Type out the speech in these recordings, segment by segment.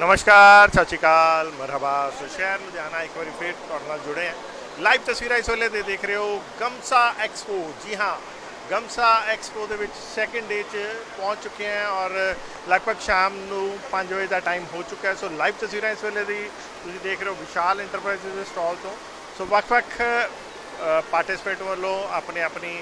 ਨਮਸਕਾਰ ਸਤਿ ਸ਼੍ਰੀ ਅਕਾਲ ਮਰਹਬਾ ਸੋ ਸ਼ਹਿਰ ਲੁਧਿਆਣਾ ਇੱਕ ਵਾਰੀ ਫੇਰ ਤੁਹਾਡੇ ਨਾਲ ਜੁੜੇ ਹਾਂ ਲਾਈਵ ਤਸਵੀਰਾਂ ਇਸ ਵੇਲੇ ਦੇ ਦੇਖ ਰਹੇ ਹੋ ਗਮਸਾ ਐਕਸਪੋ ਜੀ ਹਾਂ ਗਮਸਾ ਐਕਸਪੋ ਦੇ ਵਿੱਚ ਸੈਕੰਡ ਡੇ 'ਚ ਪਹੁੰਚ ਚੁੱਕੇ ਹਾਂ ਔਰ ਲਗਭਗ ਸ਼ਾਮ ਨੂੰ 5 ਵਜੇ ਦਾ ਟਾਈਮ ਹੋ ਚੁੱਕਾ ਹੈ ਸੋ ਲਾਈਵ ਤਸਵੀਰਾਂ ਇਸ ਵੇਲੇ ਦੀ ਤੁਸੀਂ ਦੇਖ ਰਹੇ ਹੋ ਵਿਸ਼ਾਲ ਇੰਟਰਪ੍ਰਾਈਜ਼ਸ ਦੇ ਸਟਾਲ ਤੋਂ। ਸੋ ਵੱਖ-ਵੱਖ ਪਾਰਟਿਸਪੇਟ ਵੱਲੋਂ ਆਪਣੇ ਆਪਣੀ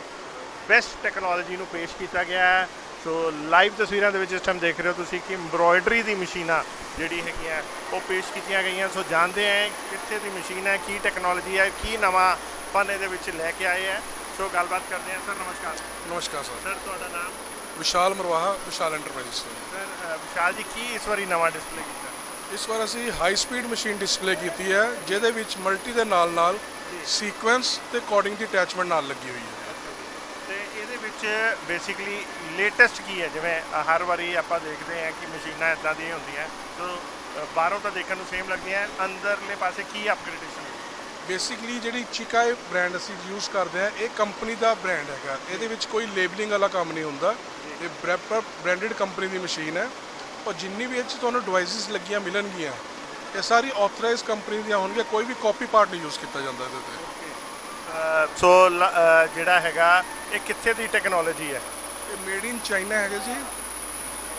ਬੈਸਟ ਟੈਕਨੋਲੋਜੀ ਨੂੰ ਪੇਸ਼ ਕੀਤਾ ਗਿਆ ਹੈ ਸੋ ਲਾਈਵ ਤਸਵੀਰਾਂ ਦੇ ਵਿੱਚ ਇਸ ਟਾਈਮ ਦੇਖ ਰਹੇ ਹੋ ਤੁਸੀਂ ਕਿ ਐਮਬ੍ਰੋਇਡਰੀ ਦੀ ਮਸ਼ੀਨਾਂ ਜਿਹੜੀ ਹੈਗੀਆਂ ਉਹ ਪੇਸ਼ ਕੀਤੀਆਂ ਗਈਆਂ। ਸੋ ਜਾਣਦੇ ਹਾਂ ਕਿੱਥੇ ਦੀ ਮਸ਼ੀਨ ਹੈ ਕੀ ਟੈਕਨੋਲੋਜੀ ਹੈ ਕੀ ਨਵਾਂ ਪਨ ਇਹਦੇ ਵਿੱਚ ਲੈ ਕੇ ਆਏ ਹੈ। ਸੋ ਗੱਲਬਾਤ ਕਰਦੇ ਹਾਂ। ਸਰ ਨਮਸਕਾਰ। ਨਮਸਕਾਰ ਸਰ। ਸਰ ਤੁਹਾਡਾ ਨਾਮ? ਵਿਸ਼ਾਲ ਮਰਵਾਹਾ ਵਿਸ਼ਾਲ ਐਂਟਰਪ੍ਰਾਈਜ਼ ਸਰ ਵਿਸ਼ਾਲ ਜੀ ਕੀ ਇਸ ਵਾਰੀ ਨਵਾਂ ਡਿਸਪਲੇ ਕੀਤਾ? ਇਸ ਵਾਰ ਅਸੀਂ ਹਾਈ ਸਪੀਡ ਮਸ਼ੀਨ ਡਿਸਪਲੇ ਕੀਤੀ ਹੈ ਜਿਹਦੇ ਵਿੱਚ ਮਲਟੀ ਦੇ ਨਾਲ ਨਾਲ ਸੀਕੁਐਂਸ ਤੇ ਕੋਡਿੰਗ ਦੀ ਅਟੈਚਮੈਂਟ ਨਾਲ ਲੱਗੀ ਹੋਈ ਹੈ। ਵਿੱਚ ਬੇਸਿਕਲੀ ਲੇਟੈਸਟ ਕੀ ਹੈ? ਜਿਵੇਂ ਹਰ ਵਾਰੀ ਆਪਾਂ ਦੇਖਦੇ ਹਾਂ ਕਿ ਮਸ਼ੀਨਾਂ ਇਦਾਂ ਦੀਆਂ ਹੁੰਦੀਆਂ ਅ, ਬਾਹਰੋਂ ਤਾਂ ਦੇਖਣ ਨੂੰ ਸੇਮ ਲੱਗਦੀਆਂ ਅੰਦਰਲੇ ਪਾਸੇ ਕੀ ਅਪਗ੍ਰੇਡੇਸ਼ਨ ਹੈ ਬੇਸਿਕਲੀ ਜਿਹੜੀ ਚਿਕਾਏ ਬ੍ਰਾਂਡ ਅਸੀਂ ਯੂਜ਼ ਕਰਦੇ ਹਾਂ ਇਹ ਕੰਪਨੀ ਦਾ ਬ੍ਰਾਂਡ ਹੈਗਾ। ਇਹਦੇ ਵਿੱਚ ਕੋਈ ਲੇਬਲਿੰਗ ਵਾਲਾ ਕੰਮ ਨਹੀਂ ਹੁੰਦਾ। ਇਹ ਬ੍ਰੈਪਰ ਬ੍ਰਾਂਡਡ ਕੰਪਨੀ ਦੀ ਮਸ਼ੀਨ ਹੈ। ਔਰ ਜਿੰਨੀ ਵੀ ਇਹ 'ਚ ਤੁਹਾਨੂੰ ਡਿਵਾਈਸਿਸ ਲੱਗੀਆਂ ਮਿਲਣਗੀਆਂ ਇਹ ਸਾਰੀ ਆਥੋਰਾਈਜ਼ ਕੰਪਨੀ ਦੀਆਂ ਹੋਣਗੀਆਂ ਕੋਈ ਵੀ ਕਾਪੀ ਪਾਰਟ ਨਹੀਂ ਯੂਜ਼ ਕੀਤਾ ਜਾਂਦਾ ਇਹਦੇ ਤੇ। ਸੋ ਜਿਹੜਾ ਹੈਗਾ ਇਹ ਕਿੱਥੇ ਦੀ ਟੈਕਨੋਲੋਜੀ ਹੈ? ਇਹ ਮੇਡ ਇਨ ਚਾਈਨਾ ਹੈਗੇ ਜੀ।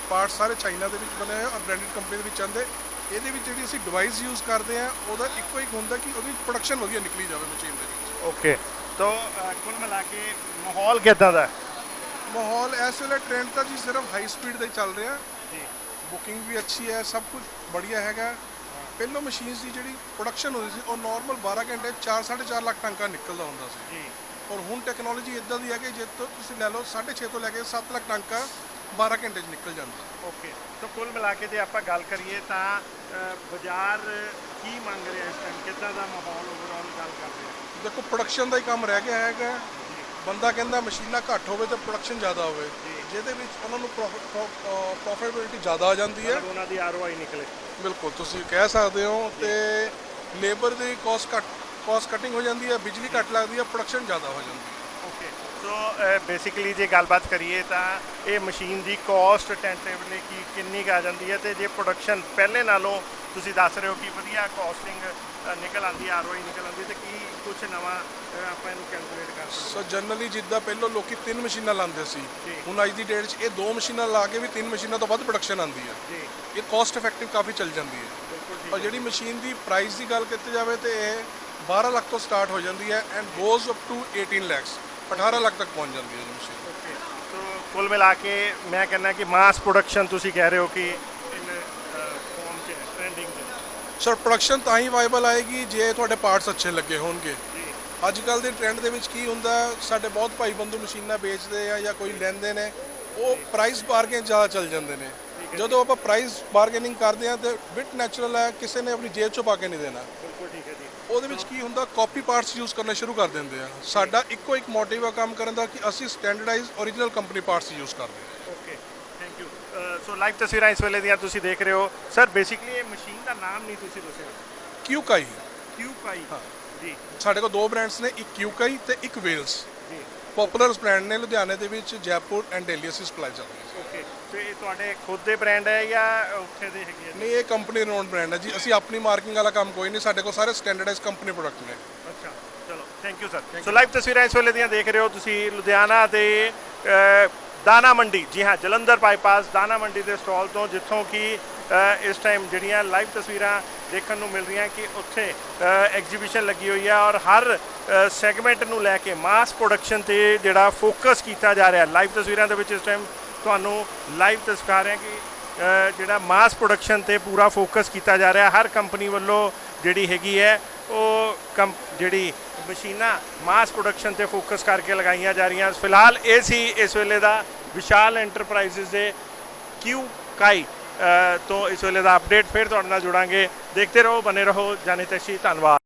ਪਾਰਟ ਸਾਰੇ ਚਾਈਨਾ ਦੇ ਵਿੱਚ ਬਣੇ ਹੋਏ ਔਰ ਬ੍ਰਾਂਡਡ ਕੰਪਨੀ ਦੇ ਵਿੱਚ ਆਉਂਦੇ। ਇਹਦੇ ਵਿੱਚ ਜਿਹੜੀ ਅਸੀਂ ਡਿਵਾਈਸ ਯੂਜ਼ ਕਰਦੇ ਆ ਉਹਦਾ ਇੱਕੋ ਇੱਕ ਹੁੰਦਾ ਕਿ ਉਹਦੀ ਪ੍ਰੋਡਕਸ਼ਨ ਵਧੀਆ ਨਿਕਲੀ ਜਾਵੇ ਮਸ਼ੀਨ ਦੇ ਵਿੱਚ। ਓਕੇ ਤੋ ਕੁੱਲ ਮਿਲਾ ਕੇ ਮਾਹੌਲ ਕਿਦਾਂ ਦਾ? ਮਾਹੌਲ ਇਸ ਵੇਲੇ ਟ੍ਰੈਂਡ ਤਾਂ ਜੀ ਸਿਰਫ ਹਾਈ ਸਪੀਡ ਦਾ ਹੀ ਚੱਲ ਰਿਹਾ। ਜੀ। ਬੁਕਿੰਗ ਵੀ ਅੱਛੀ ਹੈ ਸਭ ਕੁਝ ਬੜੀਆ ਹੈਗਾ। ਪਹਿਲਾਂ ਮਸ਼ੀਨਸ ਦੀ ਜਿਹੜੀ ਪ੍ਰੋਡਕਸ਼ਨ ਹੁੰਦੀ ਸੀ ਉਹ ਨਾਰਮਲ 12 ਘੰਟੇ 4 4.5 ਲੱਖ ਟੰਕਾ ਨਿਕਲਦਾ ਹੁੰਦਾ ਸੀ। ਜੀ। ਔਰ ਹੁਣ ਟੈਕਨੋਲੋਜੀ ਇਦਾਂ ਦੀ ਹੈ ਕਿ ਜੇ ਤੁਸੀਂ ਲੈ ਲਓ 6.5 ਤੋਂ ਲੈ ਕੇ 7 ਲੱਖ ਟੰਕਾ 12 ਘੰਟੇ 'ਚ ਨਿਕਲ ਜਾਂਦਾ। ਓਕੇ। ਤੋ ਕੁੱਲ ਮਿਲਾ ਕੇ ਜੇ ਆਪਾਂ ਗੱਲ ਕਰੀਏ ਤਾਂ ਬਾਜ਼ਾਰ ਕੀ ਮੰਗ ਰਿਹਾ ਇਸ ਟਾਈਮ ਕਿੱਦਾਂ ਦਾ ਮਾਹੌਲ ਓਵਰਆਲ ਗੱਲ ਕਰ ਰਿਹਾ ਦੇਖੋ ਪ੍ਰੋਡਕਸ਼ਨ ਦਾ ਹੀ ਕੰਮ ਰਹਿ ਗਿਆ ਹੈਗਾ। ਬੰਦਾ ਕਹਿੰਦਾ ਮਸ਼ੀਨਾਂ ਘੱਟ ਹੋਵੇ ਤੇ ਪ੍ਰੋਡਕਸ਼ਨ ਜ਼ਿਆਦਾ ਹੋਵੇ। ਜਿਹਦੇ ਵਿੱਚ ਉਹਨਾਂ ਨੂੰ ਪ੍ਰੋਫਿਟੇਬਿਲਿਟੀ ਜ਼ਿਆਦਾ ਆ ਜਾਂਦੀ ਹੈ। ਉਹਨਾਂ ਦੀ ਆਰਓਆਈ ਨਿਕਲੇ। ਬਿਲਕੁਲ ਤੁਸੀਂ ਕਹਿ ਸਕਦੇ ਹੋ ਤੇ ਲੇਬਰ ਦੀ ਕਾਸਟ ਘੱਟ ਕਾਸਟ ਕਟਿੰਗ ਹੋ ਜਾਂਦੀ ਹੈ ਬਿਜਲੀ ਘੱਟ ਲੱਗਦੀ ਹੈ ਪ੍ਰੋਡਕਸ਼ਨ ਜ਼ਿਆਦਾ ਹੋ ਜਾਂਦੀ ਹੈ। ਸੋ ਬੇਸਿਕਲੀ ਜੇ ਗੱਲਬਾਤ ਕਰੀਏ ਤਾਂ ਇਹ ਮਸ਼ੀਨ ਦੀ ਕਾਸਟ ਟੈਂਟੇਬਲੀ ਕੀ ਕਿੰਨੀ ਕੁ ਆ ਜਾਂਦੀ ਹੈ ਤੇ ਜੇ ਪ੍ਰੋਡਕਸ਼ਨ ਪਹਿਲੇ ਨਾਲੋਂ ਤੁਸੀਂ ਦੱਸ ਰਹੇ ਹੋ ਕਿ ਵਧੀਆ ਕਾਸਟਿੰਗ ਨਿਕਲ ਆਉਂਦੀ ਹੈ ਆਰਓਆਈ ਨਿਕਲ ਆਉਂਦੀ ਹੈ ਤੇ ਕੀ ਕੁਝ ਨਵਾਂ ਆਪਾਂ ਇਹਨੂੰ ਕੈਲਕੂਲੇਟ ਕਰ ਸਕਦੇ ਸੋ ਜਨਰਲੀ ਜਿੱਦਾਂ ਪਹਿਲਾਂ ਲੋਕੀ ਤਿੰਨ ਮਸ਼ੀਨਾਂ ਲਾਉਂਦੇ ਸੀ। ਹੁਣ ਅੱਜ ਦੀ ਡੇਟ 'ਚ ਇਹ ਦੋ ਮਸ਼ੀਨਾਂ ਲਾ ਕੇ ਵੀ ਤਿੰਨ ਮਸ਼ੀਨਾਂ ਤੋਂ ਵੱਧ ਪ੍ਰੋਡਕਸ਼ਨ ਆਉਂਦੀ ਹੈ। ਜੀ। ਇਹ ਕਾਸਟ ਇਫੈਕਟਿਵ ਕਾਫੀ ਚੱਲ ਜਾਂਦੀ ਹੈ। ਔਰ ਜਿਹੜੀ ਮਸ਼ੀਨ ਦੀ ਪ੍ਰਾਈਸ ਦੀ ਗੱਲ ਕੀਤੀ ਜਾਵੇ ਤੇ ਇਹ 12 ਲੱਖ ਤੋਂ ਸਟਾਰਟ ਹੋ ਜਾਂਦੀ ਹੈ and goes up to 18 lakhs 18 lakh ਤੱਕ ਪਹੁੰਚ ਜਾਂਦੀ ਹੈ ਇਹ ਮਸ਼ੀਨ। ਓਕੇ ਸੋ ਕੁੱਲ ਮਿਲਾ ਕੇ ਮੈਂ ਕਹਿੰਦਾ ਕਿ ਮਾਸ ਪ੍ਰੋਡਕਸ਼ਨ ਤੁਸੀਂ ਕਹਿ ਰਹੇ ਹੋ ਕਿ ਇਨ ਟ੍ਰੈਂਡਿੰਗ ਸਰ ਪ੍ਰੋਡਕਸ਼ਨ ਤਾਂ ਹੀ ਵਾਇਬਲ ਆਏਗੀ ਜੇ ਤੁਹਾਡੇ ਪਾਰਟਸ ਅੱਛੇ ਲੱਗੇ ਹੋਣਗੇ। ਜੀ। ਅੱਜ ਕੱਲ ਦੇ ਟ੍ਰੈਂਡ ਦੇ ਵਿੱਚ ਕੀ ਹੁੰਦਾ ਸਾਡੇ ਬਹੁਤ ਭਾਈ ਬੰਧੂ ਮਸ਼ੀਨਾਂ ਵੇਚਦੇ ਆ ਜਾਂ ਕੋਈ ਲੈਂਦੇ ਨੇ ਉਹ ਪ੍ਰਾਈਸ ਬਾਰਗੇਨ ਜ਼ਿਆਦਾ ਚੱਲ ਜਾਂਦੇ ਨੇ। ਜਦੋਂ ਆਪਾਂ ਪ੍ਰਾਈਸ ਬਾਰਗੇਨਿੰਗ ਕਰਦੇ ਆ ਤੇ ਬਿਟ ਨੈਚੁਰਲ ਹੈ ਕਿਸੇ ਨੇ ਆਪਣੀ ਜੇਬ ਚੋਂ ਪਾ ਕੇ ਨਹੀਂ ਦੇਣਾ। ਬਿਲਕੁਲ ਠੀਕ ਹੈ ਜੀ। ਉਹਦੇ ਵਿੱਚ ਕੀ ਹੁੰਦਾ ਕਾਪੀ ਪਾਰਟਸ ਯੂਜ਼ ਕਰਨੇ ਸ਼ੁਰੂ ਕਰ ਦਿੰਦੇ ਆ। ਸਾਡਾ ਇੱਕੋ ਇੱਕ ਮੋਟਿਵ ਆ ਕੰਮ ਕਰਨ ਦਾ ਕਿ ਅਸੀਂ standardize origignal company parts use ਕਰਦੇ ਹਾਂ okay thank you so live ਤਸਵੀਰਾਂ ਇਸ ਵੇਲੇ ਦੀਆਂ ਤੁਸੀਂ ਦੇਖ ਰਹੇ ਹੋ। ਸਰ ਬੇਸਿਕਲੀ ਇਹ ਮਸ਼ੀਨ ਦਾ ਨਾਮ ਨਹੀਂ ਤੁਸੀਂ ਦੱਸਿਆ। ਕਿਊਕਾਈ ਕਿਊਕਾਈ ਹਾਂ। ਜੀ। ਸਾਡੇ ਕੋਲ ਦੋ ਬ੍ਰਾਂਡਸ ਨੇ ਇੱਕ ਕਿਊਕਾਈ ਤੇ ਇੱਕ ਵੇਲਸ ਜੀ। ਪਪੂਲਰ ਬ੍ਰਾਂਡ ਨੇ ਲੁਧਿਆਣੇ ਦੇ ਵਿੱਚ ਜੈਪੁਰ ਐਂਡ ਦਿੱਲੀ ਅਸੀਂ ਸਪਲਾਈ ਚੱਲ ਰਹੀ ਹੈ। ਓਕੇ ਤੇ ਇਹ ਤੁਹਾਡੇ ਖੁਦ ਦੇ ਬ੍ਰਾਂਡ ਹੈ ਜਾਂ ਉੱਥੇ ਦੇ ਹੈਗੇ ਆ? ਨਹੀਂ ਇਹ ਕੰਪਨੀ ਰੋਨ ਬ੍ਰਾਂਡ ਹੈ ਜੀ। ਅਸੀਂ ਆਪਣੀ ਮਾਰਕਿੰਗ ਵਾਲਾ ਕੰਮ ਕੋਈ ਨਹੀਂ ਸਾਡੇ ਕੋਲ ਸਾਰੇ ਸਟੈਂਡਰਡਾਈਜ਼ ਕੰਪਨੀ ਪ੍ਰੋਡਕਟ ਨੇ। ਅੱਛਾ ਚਲੋ thank you sir so live ਤਸਵੀਰਾਂ ਇਸ ਵੇਲੇ ਦੀਆਂ ਦੇਖ ਰਹੇ ਹੋ ਤੁਸੀਂ ਲੁਧਿਆਣਾ ਦੇ ਅ, ਦਾਣਾ ਮੰਡੀ। ਜੀ ਹਾਂ ਜਲੰਧਰ ਬਾਈਪਾਸ ਦਾਣਾ ਮੰਡੀ ਦੇ ਸਟਾਲ ਤੋਂ ਜਿੱਥੋਂ ਕਿ ਅ, ਇਸ ਟਾਈਮ ਜਿਹੜੀਆਂ ਲਾਈਵ ਤਸਵੀਰਾਂ ਦੇਖਣ ਨੂੰ ਮਿਲ ਰਹੀਆਂ ਕਿ ਉੱਥੇ ਐਗਜ਼ੀਬਿਸ਼ਨ ਲੱਗੀ ਹੋਈ ਹੈ ਔਰ ਹਰ ਸੈਗਮੈਂਟ ਨੂੰ ਲੈ ਕੇ ਮਾਸ ਪ੍ਰੋਡਕਸ਼ਨ ਤੇ ਜਿਹੜਾ ਫੋਕਸ ਕੀਤਾ ਜਾ ਰਿਹਾ। ਲਾਈਵ ਤਸਵੀਰਾਂ ਦੇ ਵਿੱਚ ਇਸ ਟਾਈਮ ਤੁਹਾਨੂੰ ਲਾਈਵ ਦਿਖਾ ਰਹੇ ਕਿ ਜਿਹੜਾ ਮਾਸ ਪ੍ਰੋਡਕਸ਼ਨ ਤੇ ਪੂਰਾ ਫੋਕਸ ਕੀਤਾ ਜਾ ਰਿਹਾ, ਹਰ ਕੰਪਨੀ ਵੱਲੋਂ ਜਿਹੜੀ ਹੈਗੀ ਹੈ, ਉਹ ਕੰਪ ਜਿਹੜੀ ਮਸ਼ੀਨਾਂ ਮਾਸ ਪ੍ਰੋਡਕਸ਼ਨ ਤੇ ਫੋਕਸ ਕਰਕੇ ਲਗਾਈਆਂ ਜਾ ਰਹੀਆਂ। ਫਿਲਹਾਲ ਇਹ ਸੀ ਇਸ ਵੇਲੇ ਦਾ ਵਿਸ਼ਾਲ ਐਂਟਰਪ੍ਰਾਈਜ਼ਸ ਦੇ ਕਿਊ ਕਾਈ ਤੋਂ ਇਸ ਵੇਲੇ ਦਾ ਅਪਡੇਟ ਫਿਰ ਤੁਹਾਡੇ ਨਾਲ ਜੁੜਾਂਗੇ। ਦੇਖਦੇ ਰਹੋ, ਬਨੇ ਰਹੋ। ਜਾਣੇ ਤਸ਼ੀ ਧੰਨਵਾਦ।